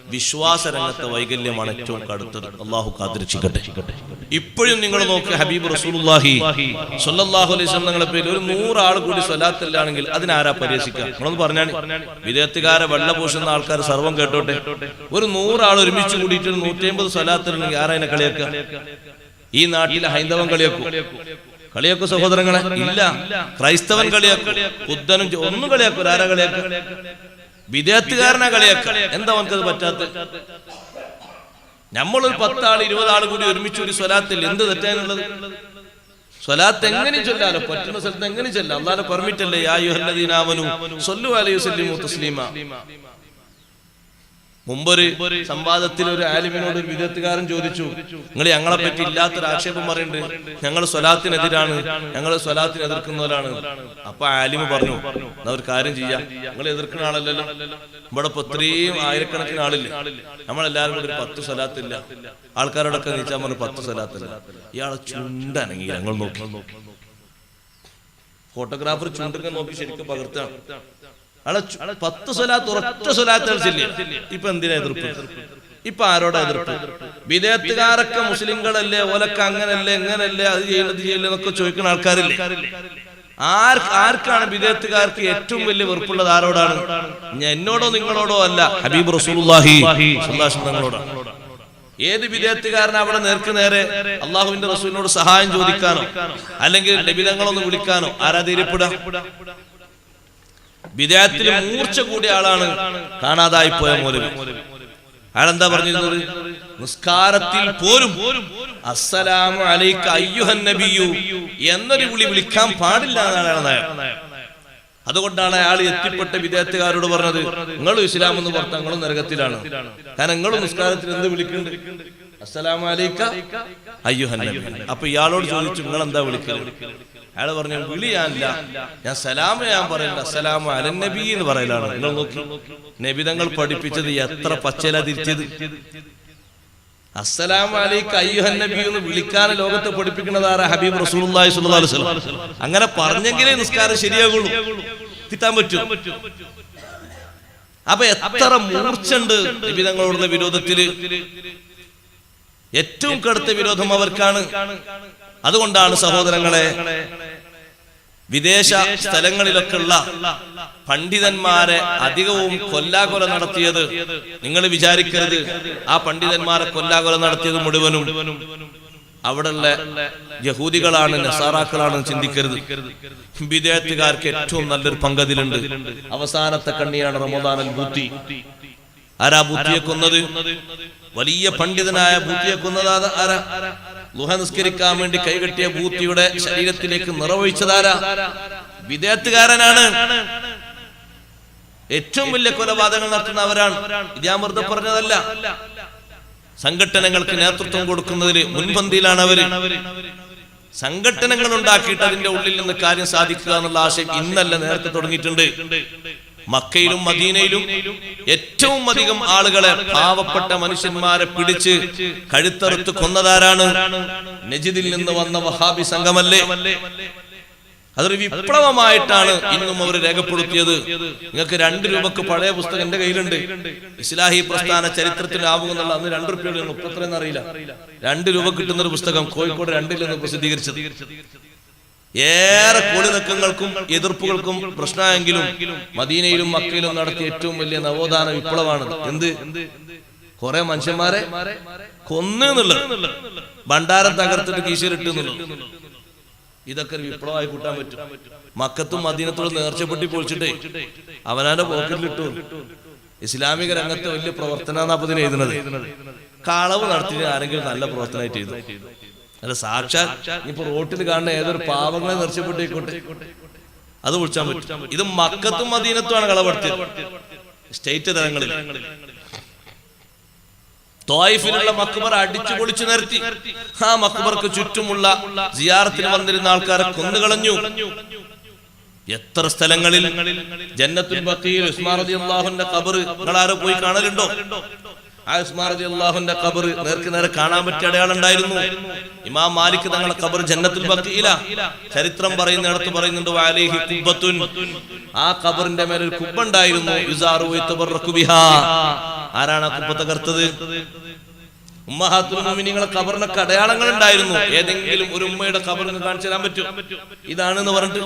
വിശ്വാസ രംഗത്തെ വൈകല്യമാണ് ഏറ്റവും കടുത്തത്. അള്ളാഹു കാത്തിരക്ഷിക്കട്ടെ. ഇപ്പോഴും നിങ്ങൾ നോക്കി ഹബീബ് റസൂലുള്ളാഹി സ്വല്ലല്ലാഹു അലൈഹി പേരിൽ ഒരു നൂറാൾ കൂടി സ്വലാത്തല്ലാണെങ്കിൽ അതിനാരാ പരിഹസിക്കുക? നിങ്ങളൊന്ന് പറഞ്ഞാൽ വിദേഹത്തുകാരെ വെള്ള പൂശുന്ന ആൾക്കാർ സർവം കേട്ടോട്ടെ? ഒരു നൂറാൾ ഒരുമിച്ച് കൂടിയിട്ട് നൂറ്റി അമ്പത് സ്വലാത്തിലുണ്ടെങ്കിൽ ആരാ അതിനെ കളിയാക്കുക? ഈ നാട്ടിലെ ഹൈന്ദവൻ കളിയാക്കും. കളിയാക്കും. സഹോദരങ്ങളെ? ഇല്ല. ക്രൈസ്തവൻ കളിയാക്കും. ബുദ്ധനും ഒന്നും കളിയാക്കും ആരാ കളിയാക്കും? വിദേഹത്തുകാരനെ കളിയാക്കും. എന്താ അവനക്കത് പറ്റാത്ത? നമ്മളൊരു പത്താൾ ഇരുപതാൾ കൂടി ഒരുമിച്ച് ഒരു സ്വലാത്തിൽ എന്ത് തെറ്റാനുള്ളത് സ്വലാത്ത് എങ്ങനെ ചൊല്ലാലോ? പറ്റുന്ന സ്ഥലത്ത് എങ്ങനെ ചൊല്ലാം അള്ളാഹ് പെർമിറ്റ് അല്ലേ യാ യുഹല്ലദീനാമനു സല്ലു അലൈഹി വസല്ലിമു തസ്ലീമ. മുമ്പൊരു സംവാദത്തിൽ ഒരു ആലിമിനോട് ഒരു വിദഗ്ധകാരൻ ചോദിച്ചു നിങ്ങൾ ഞങ്ങളെ പറ്റി ഇല്ലാത്തൊരു ആക്ഷേപം പറയുന്നുണ്ട്. ഞങ്ങൾ സ്വലാത്തിനെതിരാണ്. ഞങ്ങൾ സ്വലാത്തിന് എതിർക്കുന്നവരാണ്. അപ്പൊ ആലിമ് പറഞ്ഞു എന്നാ ഒരു കാര്യം ചെയ്യാം. നിങ്ങൾ എതിർക്കുന്ന ആളല്ലല്ലോ. ഇവിടെ ഇപ്പൊ ഇത്രയും ആയിരക്കണക്കിന് ആളില്ല? നമ്മളെല്ലാവരും കൂടി ഒരു പത്ത് സ്വലാത്തില്ല. ആൾക്കാരോടൊക്കെ നീച്ചാൽ പറഞ്ഞു പത്ത് സ്വലാത്തില്ല. ഇയാളെ ചുണ്ടനങ്ങി ഞങ്ങൾ നോക്കി. ഫോട്ടോഗ്രാഫർ ചുണ്ടൊക്കെ നോക്കി ശരിക്കും പകർത്താണ് ചു- പത്ത് സ്വലാത്ത് ഒറ്റ സ്വലാത്ത് ഇപ്പൊ എന്തിനാ എതിർപ്പ്? ഇപ്പൊ ആരോടാ എതിർപ്പ്? വിദേത്തുകാരൊക്കെ മുസ്ലിങ്ങളല്ലേ ഓലൊക്കെ അങ്ങനല്ലേ എങ്ങനല്ലേ അത് ചെയ്യുന്നത് ചെയ്യില്ല എന്നൊക്കെ ചോദിക്കുന്ന ആൾക്കാരില്ലേ? ആർ ആർക്കാണ് വിദേത്തുകാർക്ക് ഏറ്റവും വലിയ വെറുപ്പുള്ളത്? ആരോടാണ്? എന്നോടോ നിങ്ങളോടോ അല്ല. ഹബീബ് റസൂലുള്ളാഹി ഏത് വിദേത്തുകാരൻ അവിടെ നേർക്ക് നേരെ? അള്ളാഹുവിന്റെ റസൂലിനോട് സഹായം ചോദിക്കാനോ? അല്ലെങ്കിൽ ലബിതങ്ങളൊന്ന് വിളിക്കാനോ? ആരാ വിദേഹത്തിൽ മൂർച്ച കൂടിയ ആളാണ്. കാണാതായി പോയ മൂലം അയാളെന്താ പറഞ്ഞിരുന്നത്? നിസ്കാരത്തിൽ പോലും അസ്സലാമു അലൈക്ക അയ്യുഹൻ നബിയു. എന്നൊരു വിളി വിളിക്കാൻ പാടില്ല എന്നാണ് അയാൾ അതുകൊണ്ടാണ് അയാൾ എത്തിപ്പെട്ട വിദേഹത്തുകാരോട് പറഞ്ഞത് നിങ്ങൾ ഇസ്ലാം എന്ന് പറഞ്ഞ നിങ്ങളും നരകത്തിലാണ്. കാരണം നിങ്ങൾ നിസ്കാരത്തിൽ എന്ത് വിളിക്കുന്നുണ്ട്? അസ്സലാമു അലൈക്ക അയ്യുഹൻ നബി അപ്പൊ ഇയാളോട് ചോദിച്ചു നിങ്ങൾ എന്താ വിളിക്കുന്നത് അയാൾ പറഞ്ഞു വിളി ഞാനില്ല ഞാൻ സലാമ ഞാൻ പറയില്ല അസ്സലാമു അലൻ നബി എന്ന് പറയലാണ്. നിങ്ങൾ നോക്കി. നബിതങ്ങൾ പഠിപ്പിച്ചത് എത്ര പച്ചല തിരിച്ചത്. അസ്സലാമു അലൈക്ക നബി എന്ന് വിളിക്കാൻ ലോകത്തെ പഠിപ്പിക്കുന്നത് ആരാ ഹബീബ് റസൂലുള്ളാഹി സ്വല്ലല്ലാഹു അലൈഹി വസല്ലം. അങ്ങനെ പറഞ്ഞെങ്കിലേ നിസ്കാരം ശരിയാകുള്ളൂ. തിത്താൻ പറ്റും. അപ്പൊ എത്ര മൂർച്ചുണ്ട് നബിതങ്ങളോടുള്ള വിരോധത്തിൽ. ഏറ്റവും കടുത്ത വിരോധം അവർക്കാണ്. അതുകൊണ്ടാണ് സഹോദരങ്ങളെ വിദേശ സ്ഥലങ്ങളിലൊക്കെയുള്ള പണ്ഡിതന്മാരെ അധികവും കൊല്ലാകൊല നടത്തിയത് നിങ്ങൾ വിചാരിക്കരുത്. ആ പണ്ഡിതന്മാരെ കൊല്ലാകൊല നടത്തിയത് മുഴുവനും അവിടെയുള്ള യഹൂദികളാണ് നസാറാക്കളാണ് ചിന്തിക്കരുത്. വിദേഹത്തുകാർക്ക് ഏറ്റവും നല്ലൊരു പങ്കതിലുണ്ട്. അവസാനത്തെ കണ്ണിയാണ് റമദാനൽ ബൂത്തി ആരാ ബൂത്തിയെ കൊന്നത്? വലിയ പണ്ഡിതനായ ബൂത്തിയെ കൊന്നത് ആരാ? ലുഹ നിസ്കരിക്കാൻ വേണ്ടി കൈകെട്ടിയ ബൂത്തിയുടെ ശരീരത്തിലേക്ക് നിറവൊഴിച്ചതാരാ? വിധേയത്തുകാരനാണ് ഏറ്റവും വലിയ കൊലപാതകങ്ങൾ നടത്തുന്നവരാണ്. ഇതാമൃത പറഞ്ഞതല്ല. സംഘടനകൾക്ക് നേതൃത്വം കൊടുക്കുന്നതിൽ മുൻപന്തിയിലാണ് അവർ. സംഘടനകൾ ഉണ്ടാക്കിയിട്ട് അതിന്റെ ഉള്ളിൽ നിന്ന് കാര്യം സാധിക്കുക എന്നുള്ള ആശയം ഇന്നല്ല നേരത്തെ തുടങ്ങിയിട്ടുണ്ട്. മക്കയിലും മദീനയിലും ഏറ്റവും അധികം ആളുകളെ പാവപ്പെട്ട മനുഷ്യന്മാരെ പിടിച്ച് കഴുത്തറുത്ത് കൊന്നതാരാണ്? നജിദിൽ നിന്ന് വന്ന വഹാബി സംഘമല്ലേ? അതൊരു വിപ്ലവമായിട്ടാണ് ഇന്നും അവർ രേഖപ്പെടുത്തിയത്. നിങ്ങൾക്ക് രണ്ട് രൂപക്ക് പഴയ പുസ്തകം എന്റെ കയ്യിലുണ്ട്. ഇസ്ലാഹി പ്രസ്ഥാന ചരിത്രത്തിലാവുമെന്നുള്ള അന്ന് രണ്ട് രൂപയുടെ മുപ്പത്തിരന്ന് അറിയില്ല. രണ്ട് രൂപ കിട്ടുന്ന ഒരു പുസ്തകം കോഴിക്കോട് രണ്ടിൽ നിന്ന് പ്രസിദ്ധീകരിച്ചത്. ഏറെ കൊടിനക്കങ്ങൾക്കും എതിർപ്പുകൾക്കും പ്രശ്നമെങ്കിലും മദീനയിലും മക്കയിലും നടത്തിയ ഏറ്റവും വലിയ നവോത്ഥാന വിപ്ലവമാണ് എന്ത്? കുറെ മനുഷ്യന്മാരെ കൊന്നു എന്നുള്ളത്. ഭണ്ഡാരം തകർത്തിട്ട് എന്നുള്ളത്. ഇതൊക്കെ ഒരു വിപ്ലവമായി കൂട്ടാൻ പറ്റും. മക്കത്തും മദീനത്തോട് നേർച്ചപ്പെട്ടി പൊളിച്ചിട്ടേ അവനാന്റെ പോക്കറ്റിലിട്ടു ഇസ്ലാമിക രംഗത്തെ വലിയ പ്രവർത്തനാണ് അപ്പൊ എഴുതുന്നത്. കളവ് നടത്തിയിട്ട് ആരെങ്കിലും നല്ല പ്രവർത്തനമായിട്ട് ചെയ്തു. അല്ല സാക്ഷാൽ ഇപ്പൊ റോട്ടിൽ കാണുന്ന ഏതൊരു പാവങ്ങളെ നിർച്ചപ്പെട്ടേക്കോട്ടെ അത് വിളിച്ചാൽ പറ്റും. ഇത് മക്കത്തും മദീനത്തുമാണ് കളവെടുത്തിയത്. സ്റ്റേറ്റ് തലങ്ങളിൽ. തോയിഫിലുള്ള മക്ബർ അടിച്ചു പൊളിച്ചു നിർത്തി. ആ മക്ബർക്ക് ചുറ്റുമുള്ള ജിയാറത്തിന് വന്നിരുന്ന ആൾക്കാരെ കൊന്നുകളഞ്ഞു. എത്ര സ്ഥലങ്ങളിൽ? ജന്നത്തുൽ ബത്തിയിൽ ഉസ്മാൻ റളിയല്ലാഹുവിന്റെ ഖബർ നിങ്ങൾ ആരോ പോയി കാണലുണ്ടോ? ആ കബർ നേർക്ക് നേരെ കാണാൻ പറ്റിയ അടയാളം ഉണ്ടായിരുന്നു ഇമാം മാലിക് തങ്ങളുടെ കബർ ജന്നത്തുൽ ബഖീല ചരിത്രം പറയുന്നിടത്ത് പറയുന്നുണ്ട് വാലേഹി കുബ്ബത്തുൻ. ആ ഖബറിന്റെ മേലെ ഒരു കുബ്ബ ഉണ്ടായിരുന്നു യുസാറു ആരാണ് ആ കുബ്ബ തകർത്തത്? ഉമ്മഹാത്തുനിങ്ങളെ കബറിനൊക്കെ അടയാളങ്ങൾ ഉണ്ടായിരുന്നു ഏതെങ്കിലും ഒരു ഉമ്മയുടെ കബറിന് കാണിച്ചു തരാൻ പറ്റും ഇതാണെന്ന് പറഞ്ഞിട്ട്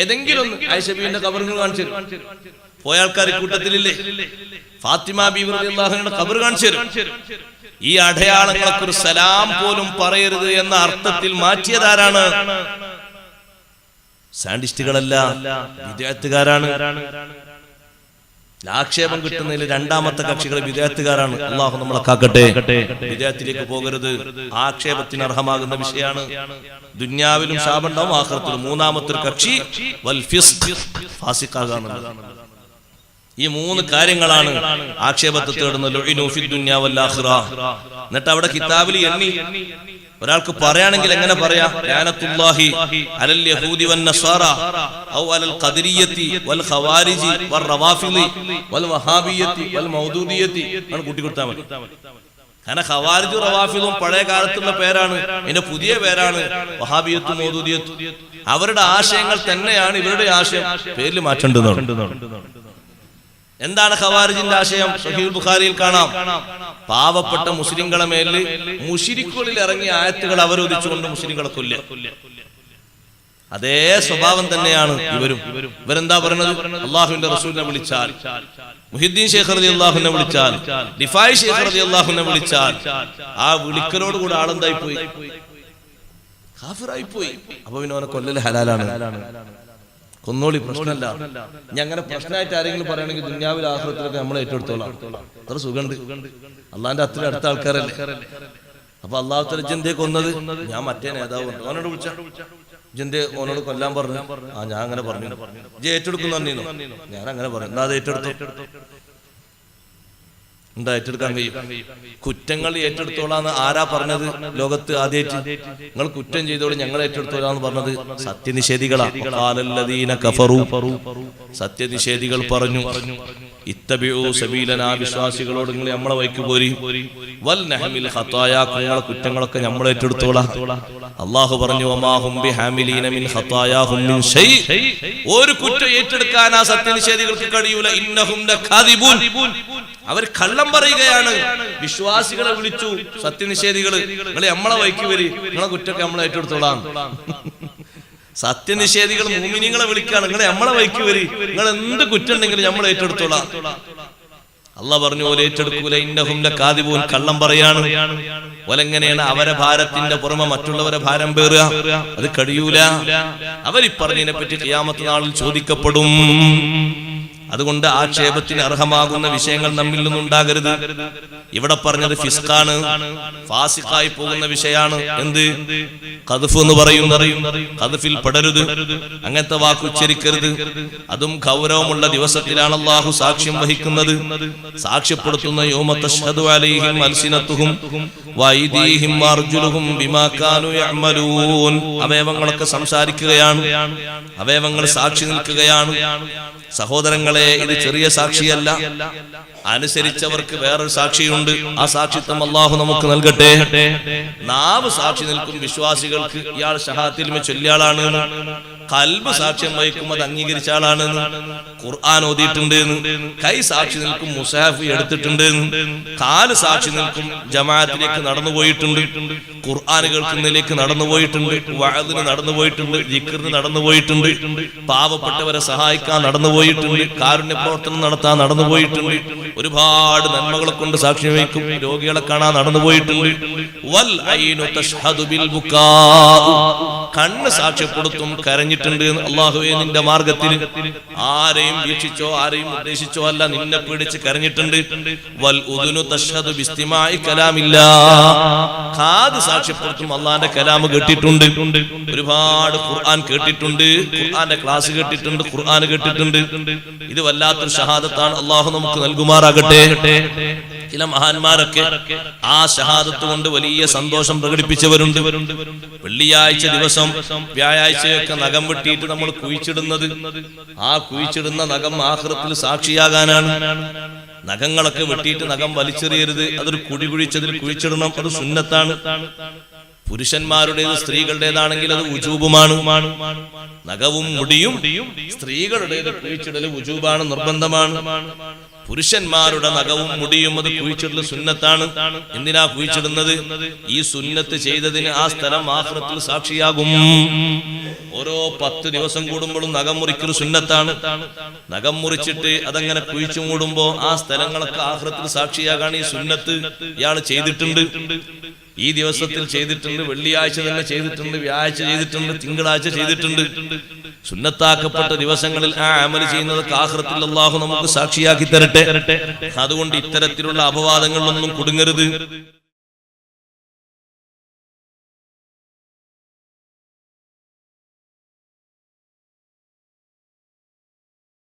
ഏതെങ്കിലും ആയിഷബീന്റെ കബറിന് കാണിച്ചു തരും. പോയ ആൾക്കാർ കൂട്ടത്തിലില്ലേ? ഫാത്തിമ ബീബിയുടെ കബർ കാണിച്ചു തരും. ഈ അടയാളങ്ങൾക്ക് ഒരു സലാം പോലും പറയരുത് എന്ന അർത്ഥത്തിൽ മാറ്റിയതാരാണ്? സാൻഡിസ്റ്റുകളല്ല വിദേഹത്തുകാരാണ് ആക്ഷേപം കിട്ടുന്നതിൽ രണ്ടാമത്തെ കക്ഷികൾ വിദേഹത്തുകാരാണ് അള്ളാഹു നമ്മളെ കാക്കട്ടെ. വിദേഹത്തിലേക്ക് പോകരുത്. ആക്ഷേപത്തിന് അർഹമാകുന്ന വിഷയമാണ്. ദുന്യാവിലും ശാപണ്ടാവും ആഹ്റത്തിലും മൂന്നാമത്തെ കക്ഷി വൽ ഫാസിഖാകാന്നുള്ളത്. ഈ മൂന്ന് കാര്യങ്ങളാണ് ആക്ഷേപത്തെ തേടുന്ന. എന്നിട്ട് അവിടെ കിതാബിൽ എണ്ണി. ഒരാൾക്ക് പറയാണെങ്കിൽ എങ്ങനെ പറയാം? അലൽ ഖദരിയത്തി വൽ വൽ വൽ വഹാബിയത്തി വൽ മൗദൂദിയത്തി. കൊടുത്താൽ മതി. കാരണം ഖവാരിജു റവാഫിദും പഴയ കാലത്തുള്ള പേരാണ്. എന്റെ പുതിയ പേരാണ് വഹാബിയത്തും അവരുടെ ആശയങ്ങൾ തന്നെയാണ് ഇവരുടെ ആശയം. പേരിൽ മാറ്റേണ്ടതുണ്ട് എന്താണ് ഖവാരിജിന്റെ ആശയം? സഹീൽ ബുഖാരിയിൽ കാണാം. പാവപ്പെട്ട മുസ്ലിങ്ങളെ മേലിൽ മുഷിരിക്കുകളിൽ ഇറങ്ങിയ ആയത്തുകൾ അവരോധിച്ചുകൊണ്ട് മുസ്ലിങ്ങളെ കൊല്ല അതേ സ്വഭാവം തന്നെയാണ് ഇവരും. ഇവരെന്താ പറയുന്നത് അള്ളാഹുവിന്റെ റസൂലിനെ വിളിച്ചാൽ. മുഹിദ്ദീൻ ഷേഖർ അലി അള്ളാഹുനെ വിളിച്ചാൽ. ഡിഫായ് ഷേഖർ അലി അള്ളാഹുനെ വിളിച്ചാൽ. ആ വിളിക്കലോട് കൂടെ ആളെന്തായി പോയി പോയി അപ്പൊ പിന്നെ അവനെ കൊല്ലല് ഹലാലാണ്. കൊന്നോളി പ്രശ്നമല്ല. ഇനി അങ്ങനെ പ്രശ്നമായിട്ട് ആരെങ്കിലും പറയുകയാണെങ്കിൽ ദുന്യാവിൽ ആഹ്ലത്തിലൊക്കെ നമ്മൾ ഏറ്റെടുത്തോളാം. അത്ര സുഖമുണ്ട്. അള്ളാന്റെ അത്ര അടുത്ത ആൾക്കാരല്ലേ? അപ്പൊ അള്ളാഹു തല ജന്തയെ കൊന്നത്? ഞാൻ മറ്റേ നേതാവ് ഓനോട് അവനോട് വിളിച്ച. ജന്തെ ഓനോട് കൊല്ലാൻ പറഞ്ഞു. ആ ഞാൻ അങ്ങനെ പറഞ്ഞു. ജെ ഏറ്റെടുക്കുന്നു ഞാൻ അങ്ങനെ പറഞ്ഞു. എന്നാ അത് ഏറ്റെടുത്തു. എന്താ ഏറ്റെടുക്കാൻ കഴിയും? കുറ്റങ്ങൾ ഏറ്റെടുത്തോളാന്ന് ആരാ പറഞ്ഞത്? ലോകത്ത് ആദ്യമായിട്ട് നിങ്ങൾ കുറ്റം ചെയ്തോളൂ ഞങ്ങൾ ഏറ്റെടുത്തോളാന്ന് പറഞ്ഞത് സത്യനിഷേധികളാ. സത്യനിഷേധികൾ പറഞ്ഞു ഇത്തബിയോ സബീലനാ വിശ്വാസികളോട് നിങ്ങൾ നമ്മളെ വൈക്ക് പോരി. വൽ നഹമിൽ നിങ്ങളെ കുറ്റങ്ങളൊക്കെ നമ്മൾ ഏറ്റെടുത്തോളാം. അള്ളാഹു പറഞ്ഞു വമാഹും ബിഹാമിലീന മിൻ ഖതായാഹും മിൻ ഷൈ. ഒരു കുറ്റം ഏറ്റെടുക്കാൻ ആ സത്യനിഷേധികൾക്ക് കഴിയൂല. ഇന്നഹും ലകാദിബൂൻ അവർ കള്ളം പറയുകയാണ്. വിശ്വാസികളെ വിളിച്ചു സത്യനിഷേധികൾ നിങ്ങളെ നമ്മളെ വൈക്കി വരി നിങ്ങളെ കുറ്റമൊക്കെ നമ്മളെ ഏറ്റെടുത്തോളാം. സത്യനിഷേധികൾ മൂമിനിങ്ങളെ വിളിക്കുകയാണ് നിങ്ങളെ നമ്മളെ വൈക്കി വരി നിങ്ങൾ എന്ത് കുറ്റം ഉണ്ടെങ്കിലും നമ്മൾ ഏറ്റെടുത്തോളാം. അല്ല പറഞ്ഞു ഓലെ ഏറ്റെടുക്കൂല ഇന്നഹും കാതിപൂൻ കള്ളം പറയാണ്. ഓലെങ്ങനെയാണ് അവരെ ഭാരത്തിന്റെ പുറമെ മറ്റുള്ളവരെ ഭാരം പേറുക? അത് കഴിയൂല. അവരിപ്പറഞ്ഞതിനെ പറഞ്ഞതിനെ പറ്റി ചെയ്യാമത്തെ നാളിൽ ചോദിക്കപ്പെടും. അതുകൊണ്ട് ആക്ഷേപത്തിന് അർഹമാകുന്ന വിഷയങ്ങൾ നമ്മിൽ നിന്നുണ്ടാകരുത്. ഇവിടെ പറഞ്ഞത് ഫിസ്കാണ് ഫാസിഖായി പോകുന്ന വിഷയാണ് എന്ത്? കതുഫ് എന്ന് പറയുന്ന കതുഫിൽ പെടരുത്. അങ്ങനത്തെ വാക്ക് ഉച്ചരിക്കരുത്. അതും ഗൗരവമുള്ള ദിവസത്തിലാണ് അള്ളാഹു സാക്ഷ്യം വഹിക്കുന്നത്. സാക്ഷ്യപ്പെടുത്തുന്ന അവയവങ്ങളൊക്കെ സംസാരിക്കുകയാണ്. അവയവങ്ങൾ സാക്ഷി നിൽക്കുകയാണ്. സഹോദരങ്ങളെ ഇത് ചെറിയ സാക്ഷിയല്ല. അനുസരിച്ചവർക്ക് വേറൊരു സാക്ഷിയുണ്ട്. ആ സാക്ഷിത്വം അള്ളാഹു നമുക്ക് നൽകട്ടെ. നാവ് സാക്ഷി നിൽക്കും വിശ്വാസികൾക്ക് ഇയാൾ ഷഹാത്തിൽ ചൊല്ലിയാളാണ്. കൽബ് സാക്ഷ്യം വഹിക്കും അത് അംഗീകരിച്ച ആളാണ്. ഖുർആൻ ഓതിയിട്ടുണ്ട്. കൈ സാക്ഷി നിൽക്കും മുസാഫ് എടുത്തിട്ടുണ്ട്. കാൽ സാക്ഷി നിൽക്കും ജമാഅത്തിലേക്ക് നടന്നു പോയിട്ടുണ്ട്. ഖുർആൻ കേൾക്കുന്നതിലേക്ക് നടന്നു പോയിട്ടുണ്ട്. വഴതിന് നടന്നു പോയിട്ടുണ്ട്. ജിക്കറിന് നടന്നു പോയിട്ടുണ്ട്. പാവപ്പെട്ടവരെ സഹായിക്കാൻ നടന്നു പോയിട്ടുണ്ട്. കാരുണ്യ പ്രവർത്തനം നടത്താൻ നടന്നു പോയിട്ടുണ്ട്. ഒരുപാട് നന്മകളെ കൊണ്ട് സാക്ഷ്യം വഹിക്കും. രോഗികളെ കാണാൻ നടന്നു പോയിട്ടുണ്ട്. കണ്ണ് സാക്ഷ്യപ്പെടുത്തും കരഞ്ഞിട്ടുണ്ട് അള്ളാഹുവെ നിന്റെ മാർഗത്തിൽ. ആരെയും വീക്ഷിച്ചോ ആരെയും ഉദ്ദേശിച്ചോ അല്ല നിന്നെ പിടിച്ച് കരഞ്ഞിട്ടുണ്ട്. വൽ ഉദുനു തഷ്ഹദു ബിസ്തിമായി കലാമില്ല. കാത് സാക്ഷ്യപ്പെടുത്തും അള്ളാന്റെ കലാമ് കേട്ടിട്ടുണ്ട്. ഒരുപാട് ഖുർആൻ കേട്ടിട്ടുണ്ട്. ഖുർആന്റെ ക്ലാസ് കേട്ടിട്ടുണ്ട് ഖുർആൻ കേട്ടിട്ടുണ്ട്. ഇത് വല്ലാത്തൊരു ഷഹാദത്താണ് അള്ളാഹു നമുക്ക് നൽകുമാറാകട്ടെ ചില മഹാന്മാരൊക്കെ ആ ഷഹാദത്ത് കൊണ്ട് വലിയ സന്തോഷം പ്രകടിപ്പിച്ചവരുണ്ട്. വെള്ളിയാഴ്ച ദിവസം വ്യാഴാഴ്ചയൊക്കെ നഖം വെട്ടിയിട്ട് നമ്മൾ കുഴിച്ചിടുന്നത്. ആ കുഴിച്ചിടുന്ന നഖം ആഹൃത്തിൽ സാക്ഷിയാകാനാണ്. നഖങ്ങളൊക്കെ വെട്ടിയിട്ട് നഖം വലിച്ചെറിയരുത്. അതൊരു കുടി കുഴിച്ചതിൽ കുഴിച്ചിടണം. അത് സുന്നത്താണ്. പുരുഷന്മാരുടേത് സ്ത്രീകളുടേതാണെങ്കിൽ അത് ഉജൂബുമാണ്. നഖവും മുടിയും സ്ത്രീകളുടേത് കുഴിച്ചിടൽ ഉജൂബാണ് നിർബന്ധമാണ്. പുരുഷന്മാരുടെ നഖവും മുടിയും അത് കുഴിച്ചിടൽ സുന്നത്താണ്. എന്തിനാ കുഴിച്ചിടുന്നത്? ഈ സുന്നത്ത് ചെയ്തതിന് ആ സ്ഥലം ആഹ്റത്തിൽ സാക്ഷിയാകും. ഓരോ പത്ത് ദിവസം കൂടുമ്പോഴും നഖം മുറിക്കൽ സുന്നത്താണ്. നഖം മുറിച്ചിട്ട് അതങ്ങനെ കുഴിച്ചു മൂടുമ്പോ ആ സ്ഥലങ്ങളൊക്കെ ആഹ്റത്തിൽ സാക്ഷിയാകാൻ ഈ സുന്നത്ത് ഇയാൾ ചെയ്തിട്ടുണ്ട്. ഈ ദിവസത്തിൽ ചെയ്തിട്ടുണ്ട് വെള്ളിയാഴ്ച തന്നെ ചെയ്തിട്ടുണ്ട് വ്യാഴാഴ്ച ചെയ്തിട്ടുണ്ട് തിങ്കളാഴ്ച ചെയ്തിട്ടുണ്ട്. സുന്നത്താക്കപ്പെട്ട ദിവസങ്ങളിൽ ആ അമൽ ചെയ്യുന്നത് കാഹൃത്തിൽ അള്ളാഹു നമുക്ക് സാക്ഷിയാക്കി തരട്ടെ. അതുകൊണ്ട് ഇത്തരത്തിലുള്ള അപവാദങ്ങളിലൊന്നും കുടുങ്ങരുത്.